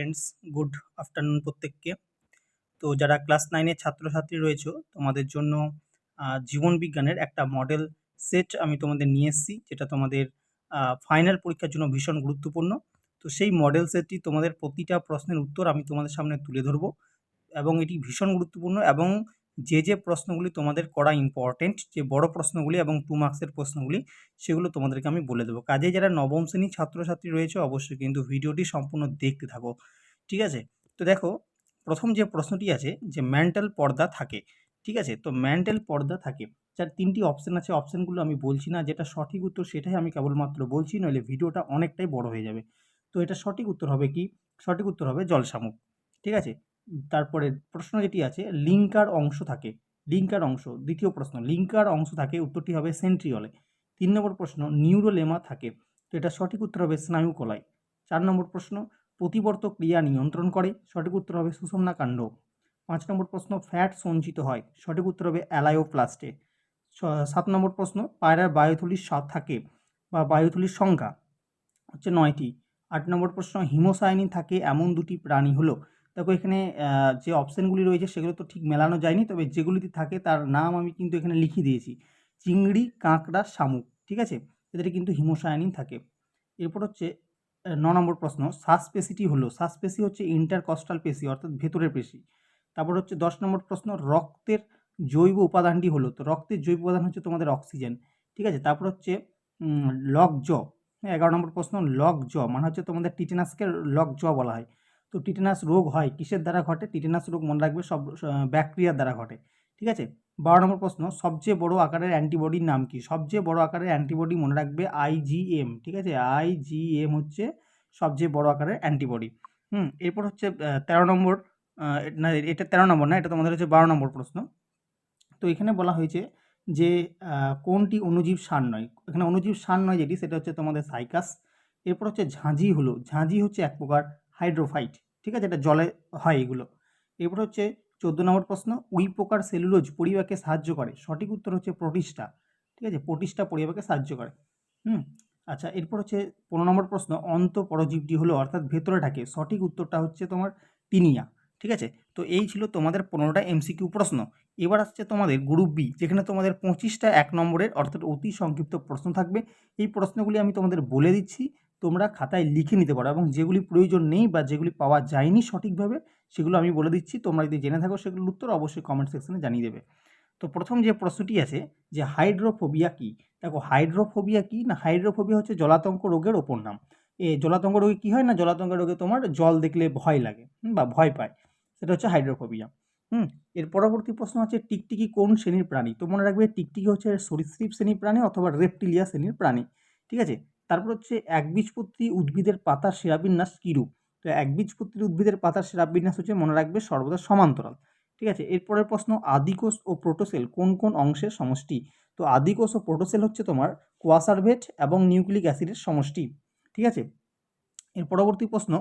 Friends good afternoon প্রত্যেককে। তো যারা ক্লাস নাইনের ছাত্রছাত্রী রয়েছে, তোমাদের জন্য জীবন বিজ্ঞানের একটা মডেল সেট আমি তোমাদের নিয়ে এসেছি, যেটা তোমাদের ফাইনাল পরীক্ষার জন্য ভীষণ গুরুত্বপূর্ণ। তো সেই মডেল সেটটি তোমাদের প্রতিটা প্রশ্নের উত্তর আমি তোমাদের সামনে তুলে ধরবো এবং এটি ভীষণ গুরুত্বপূর্ণ এবং যে যে প্রশ্নগুলি তোমাদের করা ইম্পর্টেন্ট যে বড় প্রশ্নগুলি এবং টু মার্কসের প্রশ্নগুলি, সেগুলো তোমাদেরকে আমি বলে দেবো। কাজে যারা নবম শ্রেণির ছাত্রছাত্রী রয়েছে, অবশ্যই কিন্তু ভিডিওটি সম্পূর্ণ দেখতে থাকো। ঠিক আছে? তো দেখো, প্রথম যে প্রশ্নটি আছে যে ম্যান্টাল পর্দা থাকে। ঠিক আছে? তো ম্যান্টাল পর্দা থাকে। যার তিনটি অপশান আছে। অপশানগুলো আমি বলছি না। যেটা সঠিক উত্তর সেটাই আমি কেবলমাত্র বলছি, নইলে ভিডিওটা অনেকটাই বড় হয়ে যাবে। তো এটা সঠিক উত্তর হবে কি? সঠিক উত্তর হবে জল শামুক ঠিক আছে? তারপরে প্রশ্ন যেটি আছে, লিঙ্কার অংশ থাকে। লিঙ্কার অংশ, দ্বিতীয় প্রশ্ন, লিঙ্কার অংশ থাকে, উত্তরটি হবে সেন্ট্রিওলে তিন নম্বর প্রশ্ন, নিউরোলেমা থাকে। তো এটা সঠিক উত্তর হবে স্নায়ু কলায় চার নম্বর প্রশ্ন প্রতিবর্ত ক্রিয়া নিয়ন্ত্রণ করে, সঠিক উত্তর হবে সুষমনা কাণ্ড পাঁচ নম্বর প্রশ্ন, ফ্যাট সঞ্চিত হয়, সঠিক উত্তর হবে অ্যালায়োপ্লাস্টে সাত নম্বর প্রশ্ন, পায়রার বায়ুথলির স্বাদ থাকে বা বায়ুথলির সংখ্যা হচ্ছে নয়টি। আট নম্বর প্রশ্ন, হিমোসাইনিন থাকে, এমন দুটি প্রাণী হলো। দেখো এখানে যে অপশানগুলি রয়েছে সেগুলো তো ঠিক মেলানো যায়নি, তবে যেগুলিতে থাকে তার নাম আমি কিন্তু এখানে লিখে দিয়েছি। চিংড়ি, কাঁকড়া, শামুক, ঠিক আছে? এদের কিন্তু হিমোসায়ানিন থাকে। এরপর হচ্ছে ন নম্বর প্রশ্ন শ্বাসপেশিটি হলো শ্বাসপেশি হচ্ছে ইন্টারকস্টাল পেশি, অর্থাৎ ভেতরের পেশি। তারপর হচ্ছে দশ নম্বর প্রশ্ন, রক্তের জৈব উপাদানটি হলো, তো রক্তের জৈব উপাদান হচ্ছে তোমাদের অক্সিজেন, ঠিক আছে? তারপর হচ্ছে লক জ এগারো নম্বর প্রশ্ন লক জ মানে হচ্ছে তোমাদের টিটেনাসকে লক জ বলা হয়। তো টিটেনাস রোগ হয়, কিসের দ্বারা ঘটে? টিটেনাস রোগ মনে রাখবে সব ব্যাকটেরিয়ার দ্বারা ঘটে, ঠিক আছে? বারো নম্বর প্রশ্ন, সবচেয়ে বড় আকারের অ্যান্টিবডির নাম কি? সবচেয়ে বড় আকারের অ্যান্টিবডি মনে রাখবে আইজিএম ঠিক আছে? আইজিএম হচ্ছে সবচেয়ে বড় আকারের অ্যান্টিবডি। হুম, এরপর হচ্ছে তেরো নম্বর না, এটা তেরো নম্বর না, এটা তোমাদের হচ্ছে বারো নম্বর প্রশ্ন। তো এখানে বলা হয়েছে যে কোনটি অনুজীব সার নয়? এখানে অনুজীব সার নয় যেটি, সেটা হচ্ছে তোমাদের সাইকাস। এরপর হচ্ছে ঝাঁঝি হলো। ঝাঁঝি হচ্ছে এক প্রকার হাইড্রোফাইট, ঠিক আছে? এটা জলে হয় এগুলো। এরপর হচ্ছে চোদ্দ নম্বর প্রশ্ন উই প্রকার সেলুলোজ পরিবাকে সাহায্য করে? সঠিক উত্তর হচ্ছে প্রোটিস্টা, ঠিক আছে? প্রোটিস্টা পরিবাকে সাহায্য করে। হুম? আচ্ছা এরপর হচ্ছে পনেরো নম্বর প্রশ্ন অন্ত পরজীবটি হলো অর্থাৎ ভেতরে থাকে। সঠিক উত্তরটা হচ্ছে তোমার টিনিয়া, ঠিক আছে? তো এই ছিল তোমাদের পনেরোটা এমসিকিউ প্রশ্ন। এবার আসছে তোমাদের গ্রুপ বি, যেখানে তোমাদের পঁচিশটা এক নম্বরের অর্থাৎ অতি সংক্ষিপ্ত প্রশ্ন থাকবে। এই প্রশ্নগুলি আমি তোমাদের বলে দিচ্ছি। তোমরা খাতায় লিখে নিতে পারো এবং যেগুলি প্রয়োজন নেই বা যেগুলি পাওয়া যায়নি সঠিকভাবে, সেগুলো আমি বলে দিচ্ছি। তোমরা যদি জেনে থাকো সেগুলোর উত্তর অবশ্যই কমেন্ট সেকশনে জানিয়ে দেবে। তো প্রথম যে প্রশ্নটি আছে যে হাইড্রোফোবিয়া কি? দেখো হাইড্রোফোবিয়া কি না হাইড্রোফোবিয়া হচ্ছে জলাতঙ্ক রোগের ওপর নাম। এ জলাতঙ্ক রোগে কী হয় না? জলাতঙ্ক রোগে তোমার জল দেখলে ভয় লাগে বা ভয় পায়। সেটা হচ্ছে হাইড্রোফোবিয়া হুম। এর পরবর্তী প্রশ্ন হচ্ছে টিকটিকি কোন শ্রেণির প্রাণী? তো মনে রাখবে টিকটিকি হচ্ছে সরীসৃপ শ্রেণির প্রাণী অথবা রেপটিলিয়া শ্রেণির প্রাণী, ঠিক আছে? তারপর হচ্ছে একবীজপত্রী উদ্ভিদের পাতার শিরাবিন্যাস কীরূপ? তো একবীজপত্রী উদ্ভিদের পাতার শিরাবিন্যাস হচ্ছে মনে রাখবে সর্বদা সমান্তরাল, ঠিক আছে? এরপরের প্রশ্ন, আদিকোষ ও প্রোটোসেল কোন কোন অংশের সমষ্টি? তো আদিকোষ ও প্রোটোসেল হচ্ছে তোমার কোয়াসারভেট এবং নিউক্লিক অ্যাসিডের সমষ্টি, ঠিক আছে? এর পরবর্তী প্রশ্ন,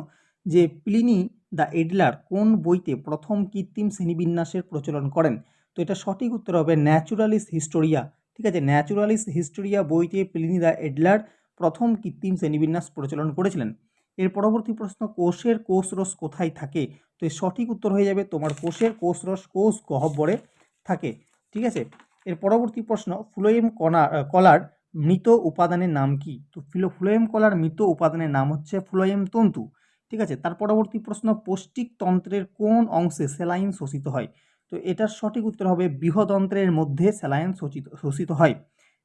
যে প্লিনি দ্য এডলার কোন বইতে প্রথম কৃত্রিম শ্রেণীবিন্যাসের প্রচলন করেন? তো এটা সঠিক উত্তর হবে ন্যাচুরালিস হিস্টোরিয়া, ঠিক আছে? ন্যাচুরালিস হিস্টোরিয়া বইতে প্লিনি দ্য এডলার প্রথম কৃত্রিম শ্রেণীবিন্যাস প্রচলন করেছিলেন। এর পরবর্তী প্রশ্ন, কোষের কোষরস কোথায় থাকে? তো এর সঠিক উত্তর হয়ে যাবে তোমার কোষের কোষরস কোষ গহ্বরে থাকে। ঠিক আছে? এর পরবর্তী প্রশ্ন ফ্লোয়েম কণা কলার মৃত উপাদানের নাম কি? তো ফিলো ফ্লোয়েম কলার মৃত উপাদানের নাম হচ্ছে ফ্লোয়েম তন্তু। ঠিক আছে? তার পরবর্তী প্রশ্ন, পৌষ্টিক তন্ত্রের কোন অংশে স্যালাইন শোষিত হয়? তো এটার সঠিক উত্তর হবে বৃহদন্ত্রের মধ্যে স্যালাইন শোষিত শোষিত হয়।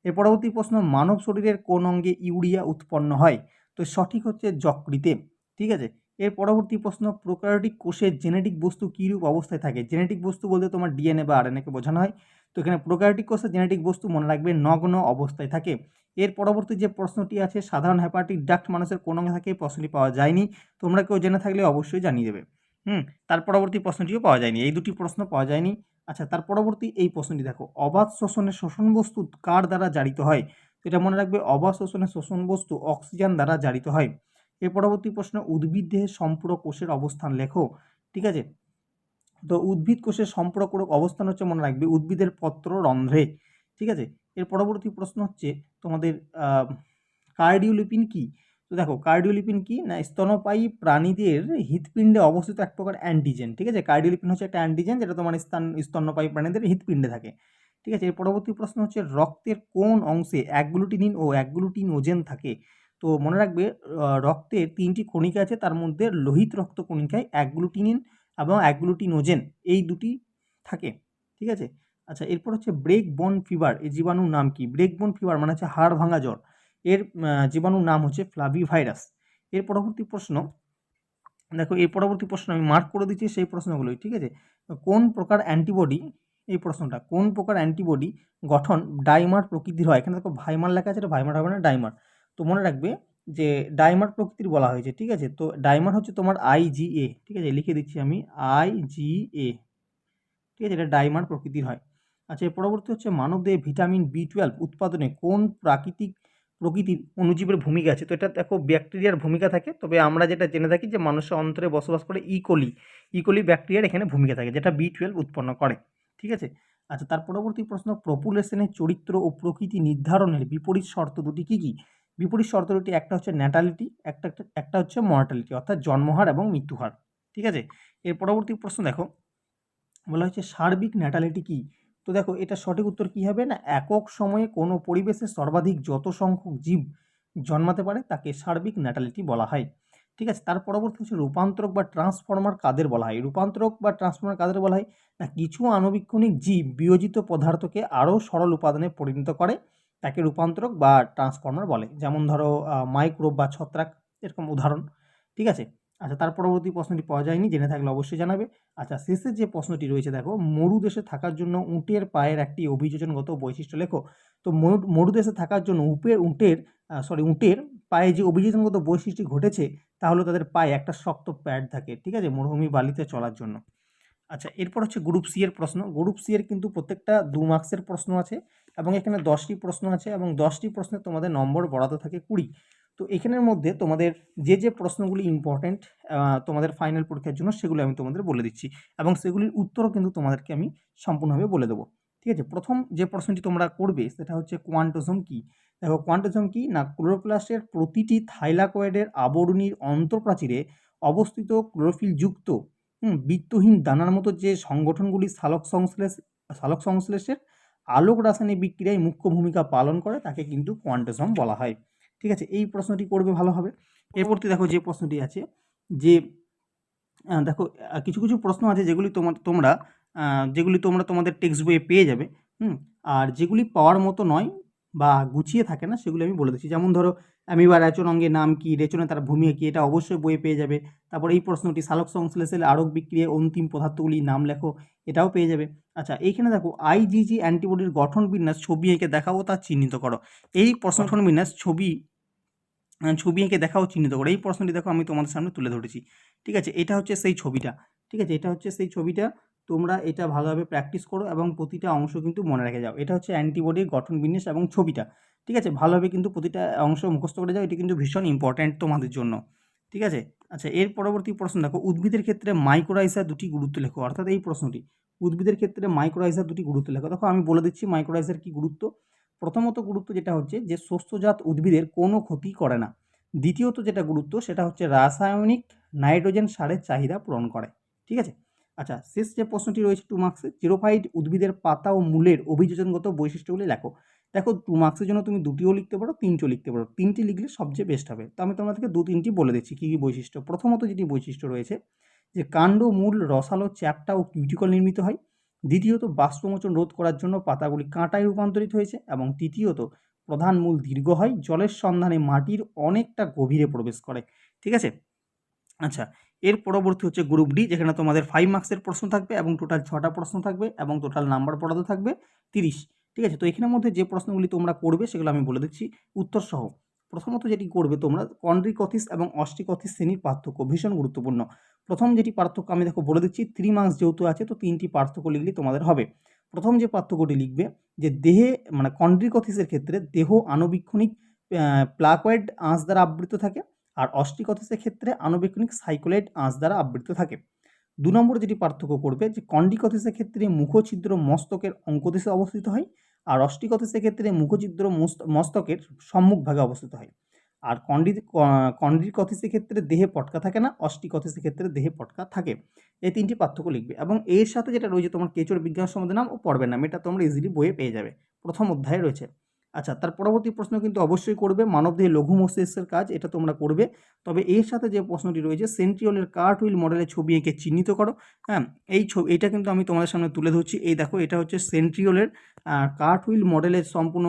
এর পরবর্তী প্রশ্ন, মানব শরীরের কোন অঙ্গে ইউরিয়া উৎপন্ন হয়? তো সঠিক হচ্ছে যকৃতে, ঠিক আছে? এর পরবর্তী প্রশ্ন প্রোকারিওটিক কোষের জেনেটিক বস্তু কীরূপ অবস্থায় থাকে? জেনেটিক বস্তু বলতে তোমার ডিএনএ বা আরএনএকে বোঝানো হয়। তো এখানে প্রোকারিওটিক কোষের জেনেটিক বস্তু মনে রাখবে নগ্ন অবস্থায় থাকে। এর পরবর্তী যে প্রশ্নটি আছে, সাধারণ হ্যাপাটিক ডাক্ট মানুষের কোন অঙ্গে থাকে প্রশ্নটি পাওয়া যায়নি। তোমরা কেউ জেনে থাকলে অবশ্যই জানিয়ে দেবে। হুম, তার পরবর্তী প্রশ্নটিও পাওয়া যায়নি। এই দুটি প্রশ্ন পাওয়া যায়নি। আচ্ছা তার পরবর্তী এই প্রশ্নটি দেখো, অবাধ শোষণের শোষণ বস্তু কার দ্বারা জারিত হয়? এটা মনে রাখবে, অবাধ শোষণের শোষণ বস্তু অক্সিজেন দ্বারা জারিত হয়। এর পরবর্তী প্রশ্ন উদ্ভিদ দেহের সম্পূরক কোষের অবস্থান লেখো, ঠিক আছে? তো উদ্ভিদ কোষের সম্পূরক অবস্থান হচ্ছে মনে রাখবে, উদ্ভিদের পত্র রন্ধ্রে, ঠিক আছে? এর পরবর্তী প্রশ্ন হচ্ছে তোমাদের কার্ডিওলিপিন কি? তো দেখো, কার্ডিওলিপিন কি? না, স্তনপায়ী প্রাণীদের হৃৎপিণ্ডে অবস্থিত এক প্রকার অ্যান্টিজেন ঠিক আছে? কার্ডিওলিপিন হচ্ছে একটা অ্যান্টিজেন যেটা তোমার স্তন, স্তন্যপায়ী প্রাণীদের হৃৎপিণ্ডে থাকে, ঠিক আছে? এর পরবর্তী প্রশ্ন হচ্ছে রক্তের কোন অংশে অ্যাগ্লুটিনিন ও অ্যাগ্লুটিন ওজেন থাকে? তো মনে রাখবে রক্তের তিনটি কণিকা আছে, তার মধ্যে লোহিত রক্ত কণিকায় অ্যাগ্লুটিনিন এবং অ্যাগ্লুটিনোজেন এই দুটি থাকে, ঠিক আছে? আচ্ছা এরপর হচ্ছে ব্রেক বন ফিভার এই জীবাণুর নাম কি? ব্রেক বন ফিভার মানে হচ্ছে হাড় ভাঙা জ্বর। এর জীবাণুর নাম হচ্ছে ফ্লাভি ভাইরাস এর পরবর্তী প্রশ্ন, দেখো, এই পরবর্তী প্রশ্ন আমি মার্ক করে দিচ্ছি সেই প্রশ্নগুলোই, ঠিক আছে? কোন প্রকার অ্যান্টিবডি এই প্রশ্নটা, কোন প্রকার অ্যান্টিবডি গঠন ডাইমার প্রকৃতির হয়? এখানে দেখো, ভাইমার লেখা আছে, এটা ভাইমার হবে না ডাইমার তো মনে রাখবে যে ডাইমার প্রকৃতির বলা হয়েছে, ঠিক আছে? তো ডাইমার হচ্ছে তোমার আইজিএ ঠিক আছে? লিখে দিচ্ছি আমি আইজিএ ঠিক আছে? এটা ডাইমার প্রকৃতির হয়। আচ্ছা এর পরবর্তী হচ্ছে মানবদেহে ভিটামিন বি টুয়েলভ উৎপাদনে কোন প্রাকৃতিক প্রকৃতির অনুজীবের ভূমিকা আছে। তো এটা দেখো ব্যাকটেরিয়ার ভূমিকা থাকে। তবে আমরা যেটা জেনে থাকি যে মানুষের অন্তরে বসবাস করে ইকোলি ইকোলি ব্যাকটেরিয়ার এখানে ভূমিকা থাকে, যেটা বি টুয়েলভ উৎপন্ন করে। ঠিক আছে? আচ্ছা তার পরবর্তী প্রশ্ন পপুলেশনের চরিত্র ও প্রকৃতি নির্ধারণের বিপরীত শর্ত দুটি কী কী? বিপরীত শর্ত দুটি, একটা হচ্ছে ন্যাটালিটি একটা, একটা- একটা হচ্ছে মর্টালিটি অর্থাৎ জন্মহার এবং মৃত্যুহার। ঠিক আছে? এর পরবর্তী প্রশ্ন দেখো। বলা হচ্ছে সার্বিক ন্যাটালিটি কী? তো দেখো, এটা সঠিক উত্তর কী হবে না? একক সময়ে কোনো পরিবেশে সর্বাধিক যত সংখ্যক জীব জন্মাতে পারে, তাকে সার্বিক ন্যাটালিটি বলা হয়। ঠিক আছে, তার পরবর্তী হচ্ছে রূপান্তরক বা ট্রান্সফর্মার কাদের বলা হয়? রূপান্তরক বা ট্রান্সফর্মার কাদের বলা হয়? না, কিছু আণুবীক্ষণিক জীব বিয়োজিত পদার্থকে আরও সরল উপাদানে পরিণত করে, তাকে রূপান্তরক বা ট্রান্সফর্মার বলে। যেমন ধরো মাইক্রোব বা ছত্রাক, এরকম উদাহরণ। ঠিক আছে আচ্ছা তার পরবর্তী প্রশ্নটি পাওয়া যায়নি, জেনে থাকলে অবশ্যই জানাবে। আচ্ছা শেষে যে প্রশ্নটি রয়েছে, দেখো, মরু দেশে থাকার জন্য উটের পায়ের একটি অভিযোজনগত বৈশিষ্ট্য লেখো। তো মরু দেশে থাকার জন্য উপের উটের সরি উটের পায়ে যে অভিযোজনগত বৈশিষ্ট্য ঘটেছে, তাহলে তাদের পায়ে একটা শক্ত প্যাড থাকে, ঠিক আছে, মরুভূমি বালিতে চলার জন্য। আচ্ছা এরপর হচ্ছে গ্রুপ সি এর প্রশ্ন। গ্রুপ সি এর কিন্তু প্রত্যেকটা দু মার্কসের প্রশ্ন আছে এবং এখানে দশটি প্রশ্ন আছে এবং দশটি প্রশ্নে তোমাদের নম্বর বরাদ্দ থাকে কুড়ি। তো এখানের মধ্যে তোমাদের যে যে প্রশ্নগুলি ইম্পর্ট্যান্ট তোমাদের ফাইনাল পরীক্ষার জন্য সেগুলো আমি তোমাদের বলে দিচ্ছি এবং সেগুলির উত্তরও কিন্তু তোমাদেরকে আমি সম্পূর্ণভাবে বলে দেবো। ঠিক আছে? প্রথম যে প্রশ্নটি তোমরা করবে সেটা হচ্ছে কোয়ান্টোজম কি? দেখো কোয়ান্টোজম কি? না ক্লোরোপ্লাস্টের প্রতিটি থাইলাকয়েডের আবরণীর অন্তঃপ্রাচীরে অবস্থিত ক্লোরোফিলযুক্ত বৃত্তহীন দানার মতো যে সংগঠনগুলি সালোক সংশ্লেষ সালোক সংশ্লেষের আলোক রাসায়নিক বিক্রিয়ায় মুখ্য ভূমিকা পালন করে, তাকে কিন্তু কোয়ান্টোজম বলা হয়। ঠিক আছে? এই প্রশ্নটি করবে ভালো হবে। এরপরতে দেখো যে প্রশ্নটি আছে যে দেখো কিছু কিছু প্রশ্ন আছে যেগুলি তোমার তোমরা যেগুলি তোমরা তোমাদের টেক্সট বইয়ে পেয়ে যাবে হুম? আর যেগুলি পাওয়ার মতো নয় বা গুছিয়ে থাকে না সেগুলি আমি বলে দিচ্ছি। যেমন ধরো আমি বা রেচন অঙ্গে নাম কি রেচনে তার ভূমিকা কি এটা অবশ্যই বইয়ে পেয়ে যাবে। তারপর এই প্রশ্নটি সালোক সংশ্লেষের আরক বিক্রিয়ায় অন্তিম পদার্থগুলির নাম লেখো এটাও পেয়ে যাবে। আচ্ছা এইখানে দেখো আইজিজি অ্যান্টিবডির গঠন বিন্যাস ছবি এঁকে দেখাও তা চিহ্নিত করো। এই প্রশ্ন বিন্যাস ছবি ছবি এঁকে দেখাও চিহ্নিত করো। এই প্রশ্নটি দেখো আমি তোমাদের সামনে তুলে ধরেছি। ঠিক আছে? এটা হচ্ছে সেই ছবিটা। ঠিক আছে? এটা হচ্ছে সেই ছবিটা। তোমরা এটা ভালোভাবে প্র্যাকটিস করো এবং প্রতিটা অংশ কিন্তু মনে রেখে যাও। এটা হচ্ছে অ্যান্টিবডির গঠন বিন্যাস এবং ছবিটা। ঠিক আছে? ভালোভাবে কিন্তু প্রতিটা অংশ মুখস্থ করে যাও। এটি কিন্তু ভীষণ ইম্পর্ট্যান্ট তোমাদের জন্য। ঠিক আছে? আচ্ছা এর পরবর্তী প্রশ্ন দেখো। উদ্ভিদের ক্ষেত্রে মাইক্রোরাইজার দুটি গুরুত্ব লেখো। অর্থাৎ এই প্রশ্নটি। উদ্ভিদের ক্ষেত্রে মাইক্রোরাইজার দুটি গুরুত্ব লেখো। দেখো, আমি বলে দিচ্ছি মাইক্রোরাইজার কি গুরুত্ব? প্রথমত গুরুত্ব যেটা হচ্ছে যে শস্যজাত উদ্ভিদের কোনো ক্ষতি করে না। দ্বিতীয়ত যেটা গুরুত্ব সেটা হচ্ছে রাসায়নিক নাইট্রোজেন সারের চাহিদা পূরণ করে, ঠিক আছে? আচ্ছা শেষ যে প্রশ্নটি রয়েছে টু মার্কসে জিরোফাইড উদ্ভিদের পাতা ও মূলের অভিযোজনগত বৈশিষ্ট্যগুলি লেখো। দেখো টু মার্কসের জন্য তুমি দুটিও লিখতে পারো, তিনটিও লিখতে পারো, তিনটি লিখলে সবচেয়ে বেস্ট হবে। তো আমি তোমাদেরকে দু তিনটি বলে দিচ্ছি কী কী বৈশিষ্ট্য। প্রথমত যেটি বৈশিষ্ট্য রয়েছে যে কাণ্ড, মূল, রসালো, চ্যাপটা ও কিউটিকল নির্মিত হয়। দ্বিতীয়ত, বাষ্পমোচন রোধ করার জন্য পাতাগুলি কাঁটায় রূপান্তরিত হয়েছে এবং তৃতীয়ত, প্রধান মূল দীর্ঘ হয়, জলের সন্ধানে মাটির অনেকটা গভীরে প্রবেশ করে। ঠিক আছে? আচ্ছা এর পরবর্তী হচ্ছে গ্রুপ ডি, যেখানে তোমাদের ফাইভ মার্কসের প্রশ্ন থাকবে এবং টোটাল ছটা প্রশ্ন থাকবে এবং টোটাল নাম্বার বরাদ্দ থাকবে তিরিশ। ঠিক আছে? তো এখানের মধ্যে যে প্রশ্নগুলি তোমরা করবে, সেগুলো আমি বলে দিচ্ছি। উত্তর সহ প্রথমত যেটি করবে তোমরা কন্ড্রিকথিস এবং অস্টিকথিস শ্রেণির পার্থক্য ভীষণ গুরুত্বপূর্ণ। প্রথম যেটি পার্থক্য, আমি দেখো বলে দিচ্ছি থ্রি মার্কস যেহেতু আছে, তো তিনটি পার্থক্য লিখলে তোমাদের হবে। প্রথম যে পার্থক্যটি লিখবে, যে দেহে মানে কন্ড্রিকথিসের ক্ষেত্রে দেহ আণুবীক্ষণিক প্লাকয়েড আঁশ দ্বারা আবৃত থাকে, আর অস্টিকথিসের ক্ষেত্রে আণুবীক্ষণিক সাইকোলাইট আঁশ দ্বারা আবৃত থাকে। দু নম্বর যেটি পার্থক্য করবে, যে কন্ডিকথিসের ক্ষেত্রে মুখছিদ্র মস্তকের অঙ্কদেশে অবস্থিত হয়, আর অস্টিকথিসের ক্ষেত্রে মুখছিদ্র মস্ত- মস্তকের সম্মুখভাগে অবস্থিত হয়। আর কন্ডি কন্ড্রি কথিসের ক্ষেত্রে দেহে পটকা থাকে না, অষ্টি কথিসের ক্ষেত্রে দেহে পটকা থাকে। এই তিনটি পার্থক্য লিখবে। এবং এর সাথে যেটা রয়েছে তোমার কেচোর বিজ্ঞান সম্বন্ধে নাম ও পড়বে নাম এটা তোমরা ইজিলি বইয়ে পেয়ে যাবে। প্রথম অধ্যায়ে রয়েছে। আচ্ছা তার পরবর্তী প্রশ্ন কিন্তু অবশ্যই করবে। মানবদেহে লঘু মস্তিষ্কের কাজ, এটা তোমরা করবে। তবে এর সাথে যে প্রশ্নটি রয়েছে, সেন্ট্রিওলের কার্ট হুইল মডেলের ছবি এঁকে চিহ্নিত করো। হ্যাঁ এই ছবি এটা কিন্তু আমি তোমাদের সামনে তুলে ধরছি। এই দেখো, এটা হচ্ছে সেন্ট্রিওলের কার্ট হুইল মডেলের সম্পূর্ণ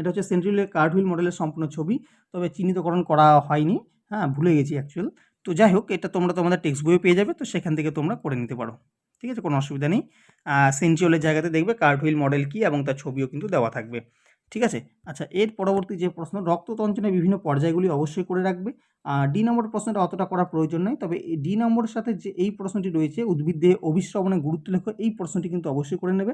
এটা হচ্ছে সেন্ট্রিওলের কার্ট হুইল মডেলের সম্পূর্ণ ছবি, তবে চিহ্নিতকরণ করা হয়নি হ্যাঁ ভুলে গেছি অ্যাকচুয়াল তো যাই হোক, এটা তোমরা তোমাদের টেক্সট বইয়ে পেয়ে যাবে, তো সেখান থেকে তোমরা করে নিতে পারো, ঠিক আছে, কোনো অসুবিধা নেই। সেন্ট্রিওলের জায়গাতে দেখবে কার্ট হুইল মডেল কী এবং তার ছবিও কিন্তু দেওয়া থাকবে, ঠিক আছে? আচ্ছা এর পরবর্তী যে প্রশ্ন রক্ততঞ্চনের বিভিন্ন পর্যায়গুলি অবশ্যই করে রাখবে। ডি নম্বর প্রশ্নটা অতটা করার প্রয়োজন নেই তবে ডি নম্বরের সাথে যে এই প্রশ্নটি রয়েছে, উদ্ভিদ দেহে অভিশ্রবণের গুরুত্ব লেখো, এই প্রশ্নটি কিন্তু অবশ্যই করে নেবে।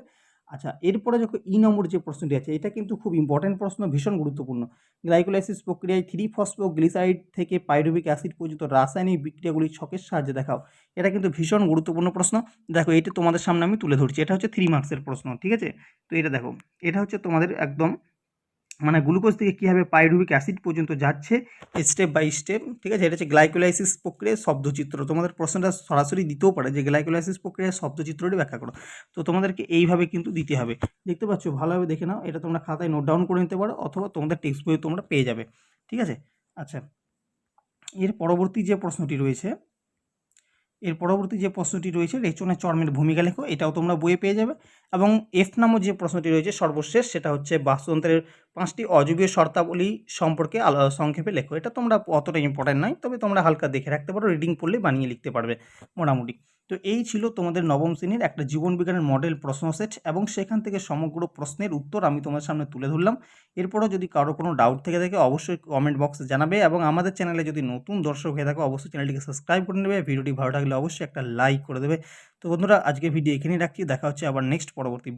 আচ্ছা এরপরে যখন ই নম্বর যে প্রশ্নটি আছে, এটা কিন্তু খুব ইম্পর্টেন্ট প্রশ্ন, ভীষণ গুরুত্বপূর্ণ। গ্লাইকোলাইসিস প্রক্রিয়ায় থ্রি ফসফোগ্লিসাইড থেকে পাইরুবিক অ্যাসিড পর্যন্ত রাসায়নিক বিক্রিয়াগুলি ছকের সাহায্যে দেখাও। এটা কিন্তু ভীষণ গুরুত্বপূর্ণ প্রশ্ন। দেখো, এটা তোমাদের সামনে আমি তুলে ধরছি। এটা হচ্ছে থ্রি মার্কসের প্রশ্ন, ঠিক আছে? তো এটা দেখো, এটা হচ্ছে তোমাদের একদম মানে গ্লুকোজ থেকে কীভাবে পাইরুবিক অ্যাসিড পর্যন্ত যাচ্ছে? স্টেপ বাই স্টেপ, ঠিক আছে? এটা হচ্ছে গ্লাইকোলাইসিস প্রক্রিয়ার শব্দচিত্র। তোমাদের প্রশ্নটা সরাসরি দিতেও পারে যে গ্লাইকোলাইসিস প্রক্রিয়ার শব্দচিত্রটি ব্যাখ্যা করো। তো তোমাদেরকে এইভাবে কিন্তু দিতে হবে। দেখতে পাচ্ছ, ভালোভাবে দেখে নাও। এটা তোমরা খাতায় নোট ডাউন করে নিতে পারো অথবা তোমাদের টেক্সট বইয়ে তোমরা পেয়ে যাবে। ঠিক আছে? আচ্ছা। এর পরবর্তী যে প্রশ্নটি রয়েছে এর পরবর্তী যে প্রশ্নটি রয়েছে, রেচনের চর্মের ভূমিকা লেখো, এটাও তোমরা বইয়ে পেয়ে যাবে। এবং এফ নামক যে প্রশ্নটি রয়েছে সর্বশেষ, সেটা হচ্ছে বাস্তুতন্ত্রের পাঁচটি অজীবীয় শর্তাবলী সম্পর্কে আলাদা সংক্ষেপে লেখো। এটা তোমরা অতটা ইম্পর্টেন্ট নয়, তবে তোমরা হালকা দেখে রাখতে পারো রিডিং পড়লে বানিয়ে লিখতে পারবে মোটামুটি। তো এই ছিল তোমাদের নবম শ্রেণির একটা জীবন বিজ্ঞানের মডেল প্রশ্ন সেট এবং সেখান থেকে সমগ্র প্রশ্নের উত্তর আমি তোমার সামনে তুলে ধরলাম। এরপরও যদি কারও কোনো ডাউট থেকে থাকে, অবশ্যই কমেন্ট বক্সে জানাবে এবং আমাদের চ্যানেলে যদি নতুন দর্শক হয়ে থাকে, অবশ্যই চ্যানেলটিকে সাবস্ক্রাইব করে নেবে ভিডিওটি ভালো লাগলে অবশ্যই একটা লাইক করে দেবে। তো বন্ধুরা আজকে ভিডিও এখানেই রাখছি, দেখা হচ্ছে আবার নেক্সট পরবর্তী